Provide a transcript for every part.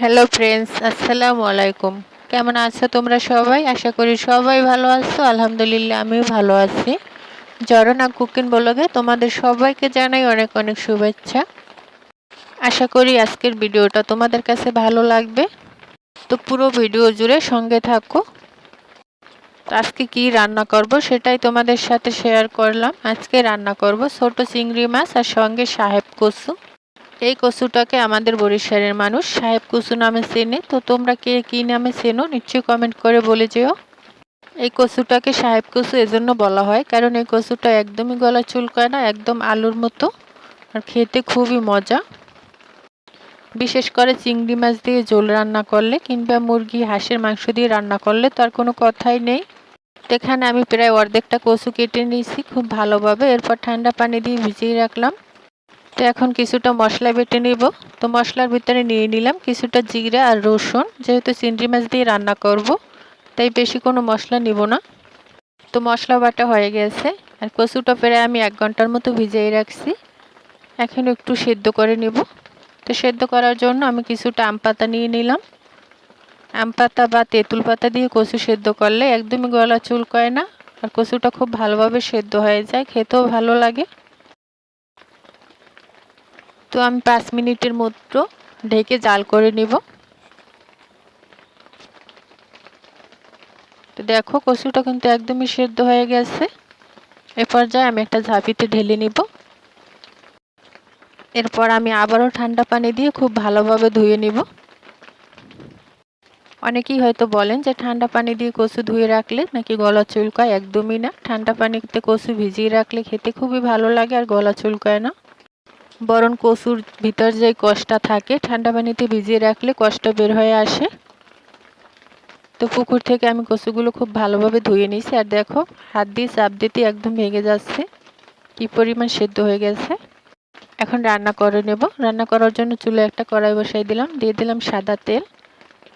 Hello friends আসসালামু আলাইকুম কেমন আছো তোমরা সবাই? আশা করি সবাই ভালো আছো। আলহামদুলিল্লাহ, আমিও ভালো আছি। জরনা কুকিং ব্লগে তোমাদের সবাইকে জানাই অনেক অনেক শুভেচ্ছা। আশা করি আজকের ভিডিওটা তোমাদের কাছে ভালো লাগবে। তো পুরো ভিডিও জুড়ে সঙ্গে থাকো। আজকে কি রান্না করব সেটাই তোমাদের সাথে শেয়ার করলাম। আজকে রান্না করব ছোট চিংড়ি মাছ আর সঙ্গে সাহেব কচু। এই কচুটাকে আমাদের বরিশালের মানুষ সাহেব কচু নামে চেনে। তো তোমরা কে কী নামে চেনো? নিশ্চয়ই কমেন্ট করে বলে যেও। এই কচুটাকে সাহেব কচু এজন্য বলা হয়, কারণ এই কচুটা একদমই গলা চুলকায় না, একদম আলুর মতো আর খেতে খুবই মজা। বিশেষ করে চিংড়ি মাছ দিয়ে ঝোল রান্না করলে কিংবা মুরগি, হাঁসের মাংস দিয়ে রান্না করলে তার কোনো কথাই নেই। এখানে আমি প্রায় অর্ধেকটা কচু কেটে নিয়েছি খুব ভালোভাবে। এরপর ঠান্ডা পানি দিয়ে ভিজিয়ে রাখলাম। তো এখন কিছুটা মশলা বেটে নিব। তো মশলার ভিতরে নিয়ে নিলাম কিছুটা জিরা আর রসুন। যেহেতু চিংড়ি মাছ দিয়ে রান্না করব, তাই বেশি কোনো মশলা নিব না। তো মশলা বাটা হয়ে গেছে। আর কচুটা প্রায় আমি এক ঘণ্টার মতো ভিজিয়ে রাখছি। এখন একটু সেদ্ধ করে নিব। তো সেদ্ধ করার জন্য আমি কিছুটা আম পাতা নিয়ে নিলাম। আম পাতা বা তেঁতুল পাতা দিয়ে কচু সেদ্ধ করলে একদমই গলা চুল করে না। আর কচুটা খুব ভালোভাবে সেদ্ধ হয়ে যায়, খেতেও ভালো লাগে। তো আমি পাঁচ মিনিটের মতো ঢেকে জাল করে নিব। তো দেখো, কচুটা কিন্তু একদমই সেদ্ধ হয়ে গেছে। এ পর্যায়ে আমি একটা ঝাঁপিতে ঢেলে নিব। এরপর আমি আবারও ঠান্ডা পানি দিয়ে খুব ভালোভাবে ধুয়ে নিব। অনেকেই হয়তো বলেন যে ঠান্ডা পানি দিয়ে কচু ধুয়ে রাখলে নাকি গলা চুলকায়? একদমই না। ঠান্ডা পানিতে কচু ভিজিয়ে রাখলে খেতে খুবই ভালো লাগে আর গলা চুলকায় না। বরং কচুর ভিতর যে কষটা থাকে, ঠান্ডা পানিতে ভিজিয়ে রাখলে কষ্ট বের হয়ে আসে। তো পুকুর থেকে আমি কচুগুলো খুব ভালোভাবে ধুয়ে নিয়েছি। আর দেখো, হাত দিয়ে চাপ দিতে একদম ভেঙে যাচ্ছে। কি পরিমাণ সেদ্ধ হয়ে গেছে। এখন রান্না করে নেব। রান্না করার জন্য চুলে একটা কড়াই বসাই দিলাম। দিয়ে দিলাম সাদা তেল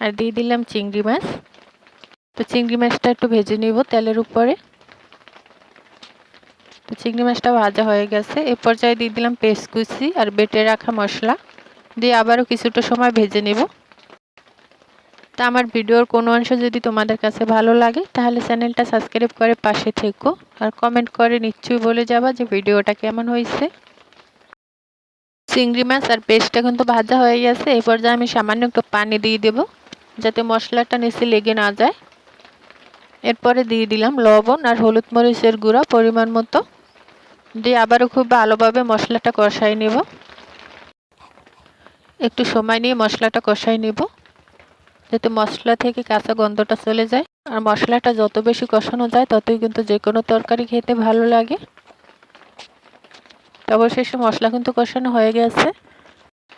আর দিয়ে দিলাম চিংড়ি মাছ। তো চিংড়ি মাছটা একটু ভেজে নিব তেলের উপরে। তো চিংড়ি মাছটা ভাজা হয়ে গেছে। এ পর্যায়ে দিয়ে দিলাম পেস্ট কুচি আর বেটে রাখা মশলা। দিয়ে আবারও কিছুটা সময় ভেজে নেব। তা আমার ভিডিওর কোনো অংশ যদি তোমাদের কাছে ভালো লাগে, তাহলে চ্যানেলটা সাবস্ক্রাইব করে পাশে থেকো আর কমেন্ট করে নিশ্চয়ই বলে যাবা যে ভিডিওটা কেমন হয়েছে। চিংড়ি মাছ আর পেস্টটা কিন্তু ভাজা হয়ে গেছে। এই পর্যায়ে আমি সামান্য একটু পানি দিয়ে দেব, যাতে মশলাটা নিচে লেগে না যায়। এরপরে দিয়ে দিলাম লবণ আর হলুদ মরিচের গুঁড়া পরিমাণ মতো। দিয়ে আবারও খুব ভালোভাবে মশলাটা কষাই নেব। একটু সময় নিয়ে মশলাটা কষাই নেব, যাতে মশলা থেকে কাঁচা গন্ধটা চলে যায়। আর মশলাটা যত বেশি কষানো যায়, ততই কিন্তু যে কোনো তরকারি খেতে ভালো লাগে। অবশেষে মশলা কিন্তু কষানো হয়ে গেছে।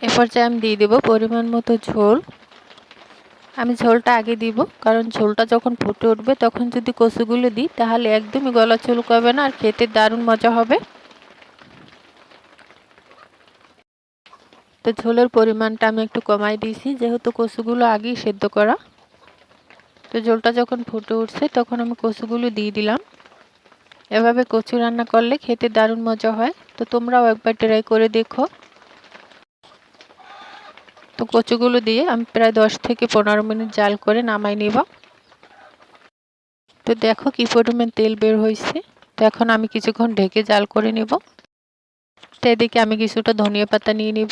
এ পর্যায়ে আমি দিয়ে দেবো পরিমাণ মতো ঝোল। আমি ঝোলটা আগে দিব, কারণ ঝোলটা যখন ফুটে উঠবে তখন যদি কচুগুলো দিই তাহলে একদমই গলা চুলকাবে না আর খেতে দারুণ মজা হবে। তো ঝোলের পরিমাণটা আমি একটু কমাই দিয়েছি, যেহেতু কচুগুলো আগেই সেদ্ধ করা। তো ঝোলটা যখন ফুটে উঠছে তখন আমি কচুগুলো দিয়ে দিলাম। এভাবে কচু রান্না করলে খেতে দারুণ মজা হয়। তো তোমরাও একবার ট্রাই করে দেখো। তো কচুগুলো দিয়ে আমি প্রায় দশ থেকে পনেরো মিনিট জাল করে নামাই নিব। তো দেখো কি পরিমাণ তেল বের হয়েছে। তো এখন আমি কিছুক্ষণ ঢেকে জাল করে নিব। তো এদিকে আমি কিছুটা ধনিয়া পাতা নিয়ে নিব।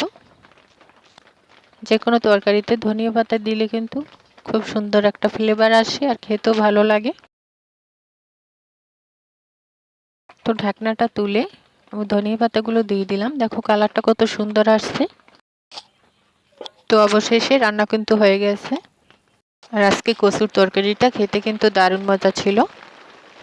যে কোনো তরকারিতে ধনিয়া পাতা দিলে কিন্তু খুব সুন্দর একটা ফ্লেভার আসে আর খেতেও ভালো লাগে। তো ঢাকনাটা তুলে আমি ধনিয়া পাতাগুলো দিয়ে দিলাম। দেখো কালারটা কত সুন্দর আসছে। তো অবশেষে রান্না কিন্তু হয়ে গেছে। আর আজকে কচুর তরকারিটা খেতে কিন্তু দারুণ মজা ছিল।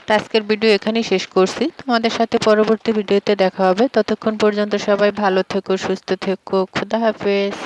তো আজকের ভিডিও এখানেই শেষ করছি। তোমাদের সাথে পরবর্তী ভিডিওতে দেখা হবে। ততক্ষণ পর্যন্ত সবাই ভালো থেকো, সুস্থ থেকো। খুদা হাফেজ।